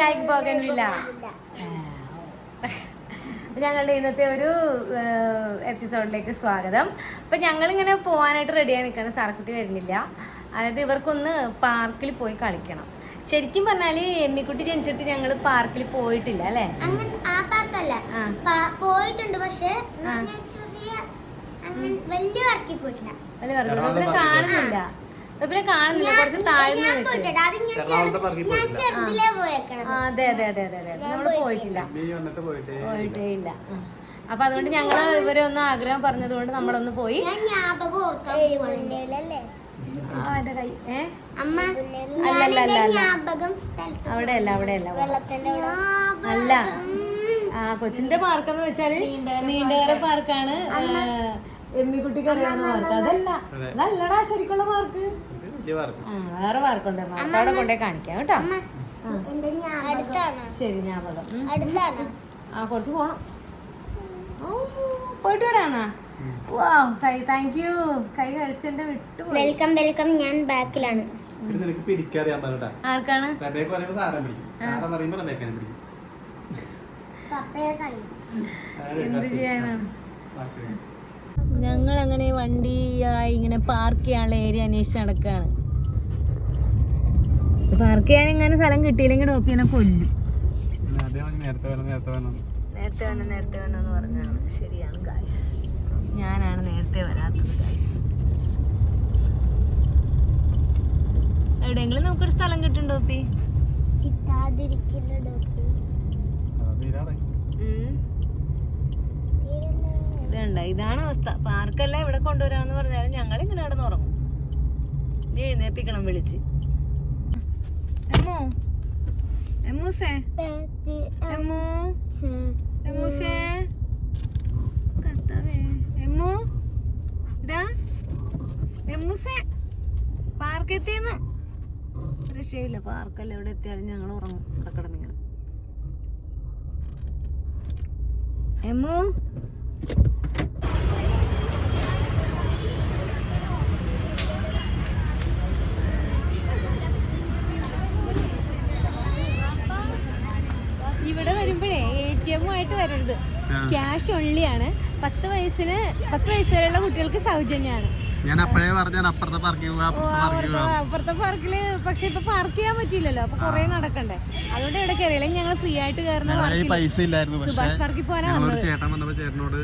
Like bougainvillea ഞങ്ങളുടെ ഇന്നത്തെ ഒരു എപ്പിസോഡിലേക്ക് സ്വാഗതം. അപ്പൊ ഞങ്ങളിങ്ങനെ പോകാനായിട്ട് റെഡിയായി നിൽക്കണം സാർക്കുട്ടി വരുന്നില്ല. അതായത് ഇവർക്കൊന്ന് പാർക്കിൽ പോയി കളിക്കണം. ശരിക്കും പറഞ്ഞാൽ എമ്മിക്കുട്ടി ജനിച്ചിട്ട് ഞങ്ങൾ പാർക്കിൽ പോയിട്ടില്ല അല്ലേ? അങ്ങനെ ആ പാർക്കല്ല പോയിട്ടുണ്ട് പക്ഷെ വലിയ വർക്കിൽ പോയിട്ടില്ല. വലിയ പറഞ്ഞു കാണുന്നില്ല. പിന്നെ കാണുന്നില്ല. കുറച്ച് താഴ്ന്നു നിൽക്കും. അത് അതെ അതെ അതെ അതെ നമ്മൾ പോയിട്ടില്ല. നീ വന്നിട്ട് പോയിട്ടേ ഇല്ല. അപ്പൊ അതുകൊണ്ട് ഞങ്ങൾ ഇവരെ ഒന്ന് ആഗ്രഹം പറഞ്ഞതുകൊണ്ട് നമ്മളൊന്ന് പോയി. എന്റെ കൈ ഏ? അമ്മ അല്ല, അല്ല, അല്ല. സ്ഥലത്ത് അവിടെ. അല്ല അവിടെ. അല്ല. വെള്ളത്തിന്റെ അല്ല ആ കൊച്ചിന്റെ പാർക്കെന്ന് വെച്ചാൽ നീണ്ടകര പാർക്കാണ് എമ്മിക്കുട്ടിക്ക് അറിയാവുന്ന പാർക്ക് അതല്ല അതല്ലടാ ശരിക്കുള്ള മാർക്ക്. ഇത് മാർക്ക്. പാർക്ക് മാർക്ക് വേറെ അവിടെ കൊണ്ടേ കാണിക്കാം കേട്ടോ. ശരി ഞാപകം. ആ കുറച്ച് പോണം. ഓ, പോയിട്ട് വരാന്നാ വാ താങ്ക് യു കൈ കഴിച്ചെന്റെ വിട്ടു വെൽക്കം വെൽക്കം. ഞാൻ ബാക്കിലാണ്. നിനക്ക് പിടിക്കറിയാൻ ആർക്കാണ്? റബേക്ക് പറയുമ്പോ സാറേ പിടിക്കും. സാറേ റബേക്കനെ എന്ത് ചെയ്യാനാണ്. ഞങ്ങൾ അങ്ങനെ വണ്ടിയായി ഇങ്ങനെ പാർക്ക് ചെയ്യാനുള്ള ഏരിയ അന്വേഷിച്ച് നടക്കാണ്. പാർക്ക് ചെയ്യാൻ ഇങ്ങനെ സ്ഥലം കിട്ടിയില്ലെങ്കിൽ ഡോപ്പിനെ കൊല്ലും. കൊല്ലു നേരത്തെ വരണം നേരത്തെ വരണം. നേരത്തെ വരണം നേരത്തെ വരണം എന്ന് പറഞ്ഞാണ് ശരിയാണ് ഗായ്സ് ഞാനാണ് നേരത്തെ വരാത്തത് ഗായ്സ് എവിടെയെങ്കിലും നമുക്കൊരു സ്ഥലം കിട്ടും ഡോപ്പി. കിട്ടാതിരിക്കുന്ന ഡോപ്പി. ഇതുണ്ട ഇതാണ് അവസ്ഥ. പാർക്കല്ല ഇവിടെ കൊണ്ടുവരാന്ന് പറഞ്ഞാലും ഞങ്ങൾ ഇങ്ങനെ അവിടെ ഉറങ്ങും നീ എഴുന്നേപ്പിക്കണം വിളിച്ച് എമ്മോ എമ്മൂസേ എമ്മൂ എമ്മൂസേ കത്താവേ എമ്മൂ ഇടാ എമ്മൂസേ പാർക്ക് രക്ഷയില്ല. പാർക്കല്ല എവിടെ എത്തിയാലും ഞങ്ങൾ ഉറങ്ങും. ഇവിടെ കിടന്നിങ്ങനെ എമ്മൂ ഇവിടെ വരുമ്പോഴേ എ ടി എമ്മുമായിട്ട് വരരുത്. ക്യാഷ് ക്യാഷ് ഒള്ളിയാണ് പത്ത് വയസ്സിന് പത്ത് വയസ്സ് വരെയുള്ള കുട്ടികൾക്ക് സൗജന്യമാണ്. ഞാൻ അപ്പോഴേ പറഞ്ഞു അപ്പുറത്തെ പാർക്കിൽ അപ്പുറത്തെ പാർക്കിൽ പക്ഷെ ഇപ്പൊ പാർക്ക് ചെയ്യാൻ പറ്റിയില്ലല്ലോ. അപ്പൊ കൊറേ നടക്കണ്ടേ? അതുകൊണ്ട് ഇവിടെ കയറി അല്ലെങ്കിൽ ഞങ്ങൾ ഫ്രീ ആയിട്ട് കയറുന്ന പൈസ ഇല്ലായിരുന്നു സുഭാഷ് പാർക്കിൽ പോകാനാ ഞങ്ങളൊരു വന്നത്. ചേട്ടൻ വന്നപ്പോ ചേട്ടനോട്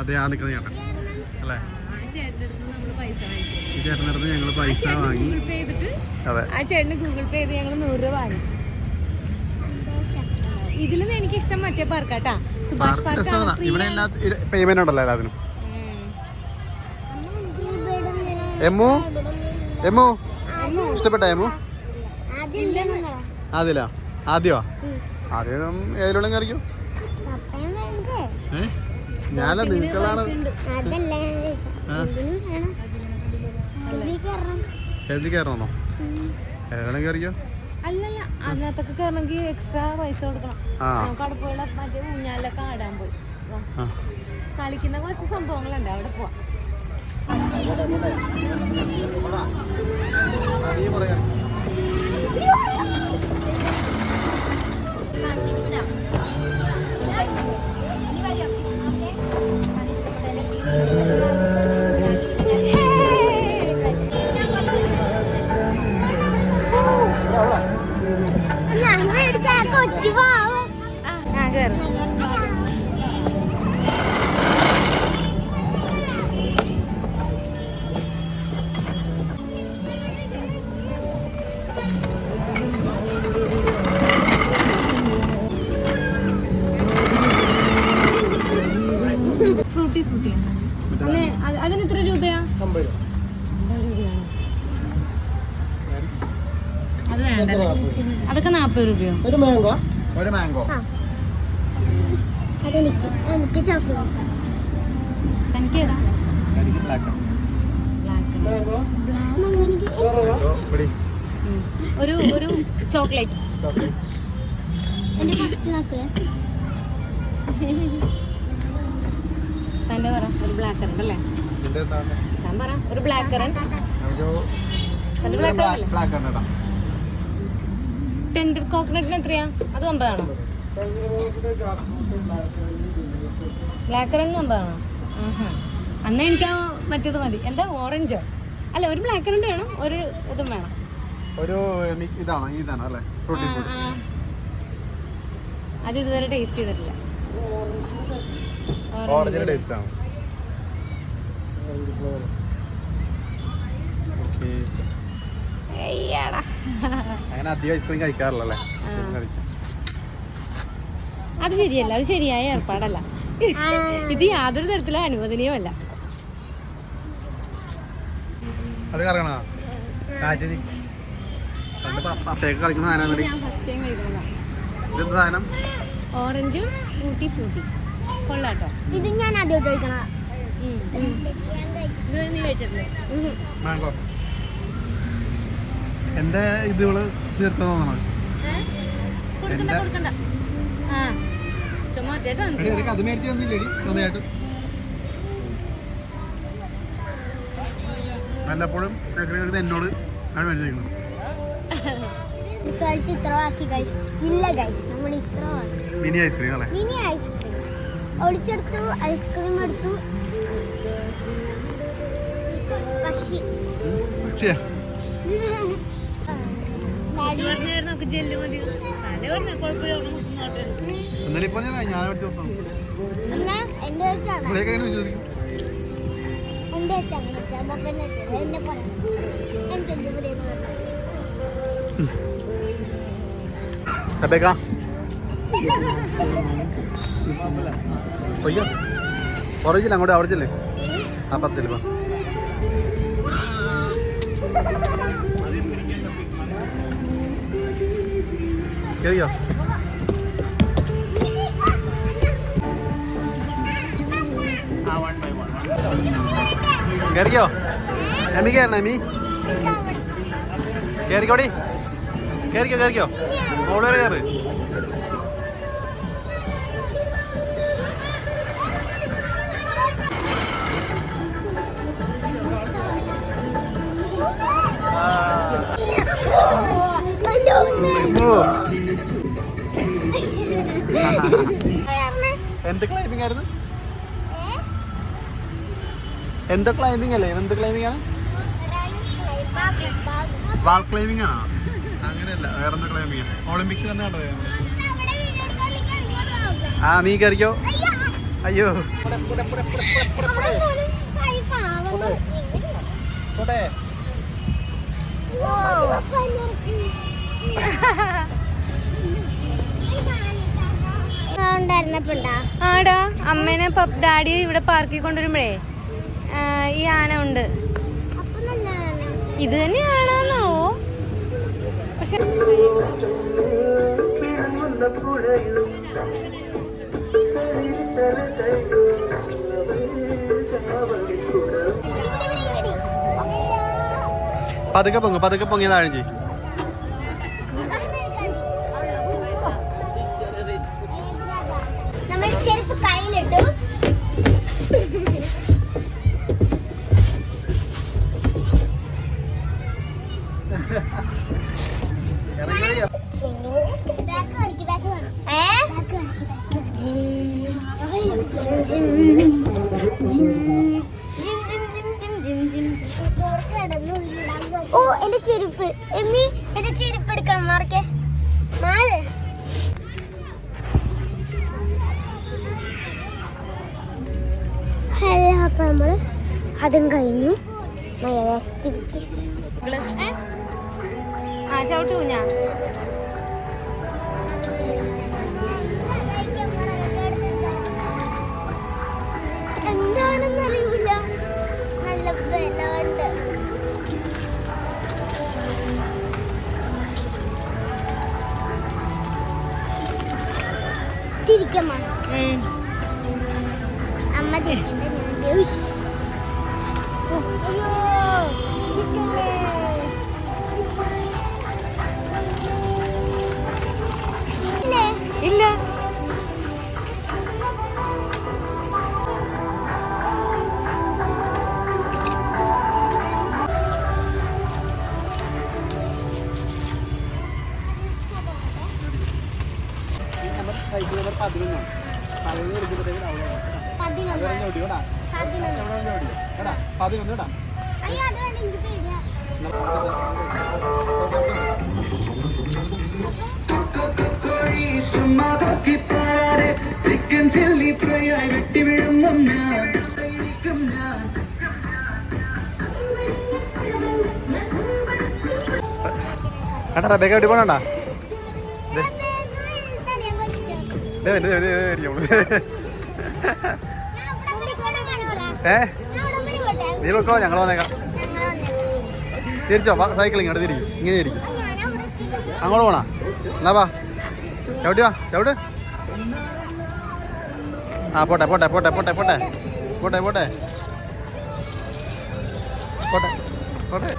അതെ ആ നിൽക്കുന്ന ചേട്ടൻ. അല്ലേ? ചേട്ടനടുത്ത് ഞങ്ങൾ പൈസ വാങ്ങി. ഗൂഗിൾ പേ ചെയ്തിട്ട് ആ ചേട്ടന് ഗൂഗിൾ പേ ചെയ്ത് ഞങ്ങൾ നൂറ് രൂപ വാങ്ങി. ഇതിൽ നിന്ന് എനിക്ക് ഇഷ്ടം മറ്റേ പാർക്കാട്ടാ. സുഭാഷ് പാർക്ക് ഇവിടെ പേയ്മെന്റ് ഉണ്ടല്ലോ എല്ലാത്തിനും. എമ്മു? എമ്മു? ഇഷ്ടപ്പെട്ട എമ്മു? അതിലാ ആദ്യമാ ആദ്യം? ഏതിലുള്ള കറിക്കോ ഏ? ഞാനല്ല നിങ്ങളാണ് ആ. എഴുതി കയറണോ. ഏതിലും കയറിക്കോ? അതിനകത്തൊക്കെ കയറണമെങ്കിൽ എക്സ്ട്രാ പൈസ കൊടുക്കണം. ആ. നമുക്ക് അവിടെ പോയുള്ള മറ്റേ ഊഞ്ഞാലൊക്കെ ആടാൻ പോയി. കളിക്കുന്ന കുറച്ച് സംഭവങ്ങളുണ്ട്. അവിടെ പോവാം. നീ പറയാ. രൂപയോ ഒരു മാംഗോ. ഒരു മാംഗോ. അതെനിക്ക്. എനിക്ക് ചോക്ലേറ്റ് തനിക്ക് ഏതാ? എനിക്ക് ബ്ലാക്ക് ഒരു ഒരു ചോക്ലേറ്റ്. എന്റെ ഫസ്റ്റ് നോക്ക് തന്റെ പറ ഒരു ബ്ലാക്ക് കറണ്ട് അല്ലേ? ഞാൻ പറ ഒരു black current black current tender കോക്കനട്ടിന് എത്രയാ? അത് അമ്പതാണോ? Black current അമ്പതാണോ? ആഹാ. അന്നാ എനിക്ക് ആ മറ്റേത് മതി. എന്താ ഓറഞ്ചോ? അല്ല ഒരു ബ്ലാക്ക് കറണ്ട് വേണം ഒരു ഇതും വേണം. ഒരു ഇതാണോ? ഇതാണോ അല്ലേ? അത് ഇതുവരെ ടേസ്റ്റ് ചെയ്തിട്ടില്ല. ഓറഞ്ചിന്റെ ടേസ്റ്റ് ആണ് ഓക്കേ. അങ്ങനെ അധികം ഐസ്ക്രീം കഴിക്കാറില്ലല്ലേ? കഴിക്കും. അത് ശരിയല്ല അത് ശരിയായ ഏർപ്പാടല്ല. ഇത് യാതൊരു തരത്തിലും അനുവദനീയമല്ല. അത് കറങ്ങണ? ഓറഞ്ചും ഫ്രൂട്ടി ഫ്രൂട്ടി കൊള്ളാട്ടോ. ഇത് ഞാൻ ആദ്യമായിട്ട് കഴിക്കണ മാംഗോ എന്റെ ഇത് ഇവൾ തീർക്കാൻ തോന്നണത് ഏ? കൊടുക്കണ്ട എന്താ? കൊടുക്കണ്ട ഇത് ഇവൾ എടി എനിക്ക് അത് മേടിച്ച് തന്നില്ലേടി? സ്വന്തമായിട്ട് വല്ലപ്പോഴും എടുത്ത് എന്നോട് ആണ് മേടിച്ചിരിക്കുന്നത് മിനി ഐസ്ക്രീം അല്ലേ? മിനി ഐസ്ക്രീം ഒളിച്ചെടുത്തു ഐസ്ക്രീം എടുത്തു. പക്ഷി. പക്ഷേ Rebecca. ഒയ്യോ കുറച്ചില്ല അങ്ങോട്ട് അവിടെ ചെല്ലേ. ആ പത്തിൽ കേറിയോ? കേറിയോ എമി കയറണ എമി കേറിക്കോടി. കേറിക്കോ കേറിക്കോ. മോൾ വരെ കയറ് ഓ, എന്ത് ക്ലൈമ്പിംഗ് ആയിരുന്നു? എന്ത് ക്ലൈമ്പിംഗ് അല്ലേ? എന്ത് ക്ലൈമ്പിംഗ് ആണ്? വാൾ ക്ലൈമ്പിംഗ് ആണോ? അങ്ങനെയല്ല വേറെ വേറെന്ത് ക്ലൈമ്പിംഗ് ഒളിമ്പിക്സിൽ എന്താ കണ്ടത് ആ നീ കയറിക്കോ അയ്യോ. പോട്ടെ. ആടാ അമ്മേനെ ഡാഡി ഇവിടെ പാർക്കിൽ കൊണ്ടുവരുമ്പോഴേ ഈ ആന ഉണ്ട്. ഇത് തന്നെയാണോന്നാവോ പക്ഷെ പതുക്കെ പൊങ്ങ പതുക്കെ പൊങ്ങിയ ഓ എന്റെ ചെരുപ്പ്. എമ്മി എന്റെ ചെരുപ്പ് എടുക്കണം മാർക്കെ. മാറ്. ഹലോ അപ്പൊ നമ്മൾ അതും കഴിഞ്ഞു. ആക്ടിവിറ്റീസ്? ആ ചവിട്ടു കുഞ്ഞാ മതി ഇല്ല. നമ്പർ സൈസ് നമ്പർ പതിനൊന്നാണ് പതിനൊന്ന് എടുക്കുമ്പോഴത്തേക്കും അവിടെ പതിനൊന്ന് കേട്ടാ വെട്ടിവിഴുന്നും ഞാൻ ഞാൻ കണ്ടാ റബേക്ക് എവിടെ പോണണ്ട ഇതേ ഇതേ ഇതേ ഇരിക്കും. ഏ? നീ വെക്കോ ഞങ്ങൾ വന്നേക്കാം. തിരിച്ചോ സൈക്കിൾ ഇങ്ങോട്ട് തിരിക്കും. ഇങ്ങനെ ഇരിക്കും. അങ്ങോട്ട് പോണാ? എന്നാ വാ. ചവിട്ടി വാ ചവിട്ട്. ആ പോട്ടെ പോട്ടെ പോട്ടെ പോട്ടെ പോട്ടെ. പോട്ടെ പോട്ടെ. പോട്ടെ പോട്ടെ.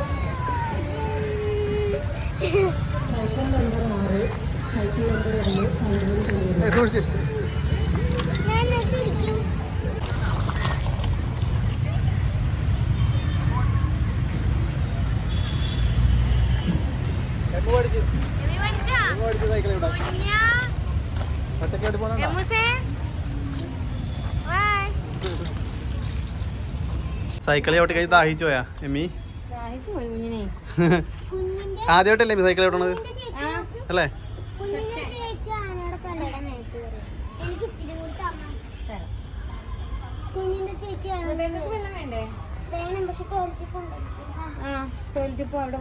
സൂക്ഷിച്ച്. സൈക്കിൾ ചവിട്ടി കഴിഞ്ഞ് ദാഹിച്ചു പോയാ എമ്മി? ആദ്യമായിട്ടല്ലേ എമ്മി സൈക്കിൾ ചവിട്ടണത് അല്ലേ? ടോയ്ലറ്റിപ്പോ അവിടെ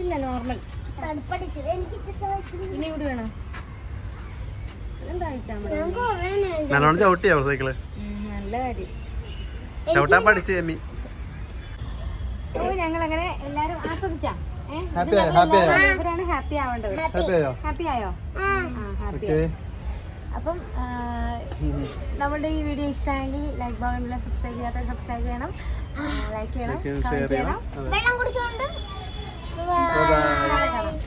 ഇല്ല നോർമൽ. വേണം? നല്ലോണം ചവിട്ടിയാ സൈക്കിൾ? നല്ല കാര്യം. ചവിട്ടാൻ പഠിച്ച് എമ്മി ഓ ഞങ്ങൾ അങ്ങനെ എല്ലാരും ആസ്വദിച്ചാ? ഇവരാണ് ഹാപ്പി ആവേണ്ടത്. ഹാപ്പി ആയോ? ഹാപ്പി അപ്പം നമ്മളുടെ ഈ വീഡിയോ ഇഷ്ടമായെങ്കിൽ ലൈക്ക് ഭാഗമില്ല സബ്സ്ക്രൈബ് ചെയ്യാത്ത സബ്സ്ക്രൈബ് ചെയ്യണം. ലൈക്ക് ചെയ്യണം ഷെയർ കമന്റ് ചെയ്യണം. വെള്ളം കുടിച്ചോണ്ട്.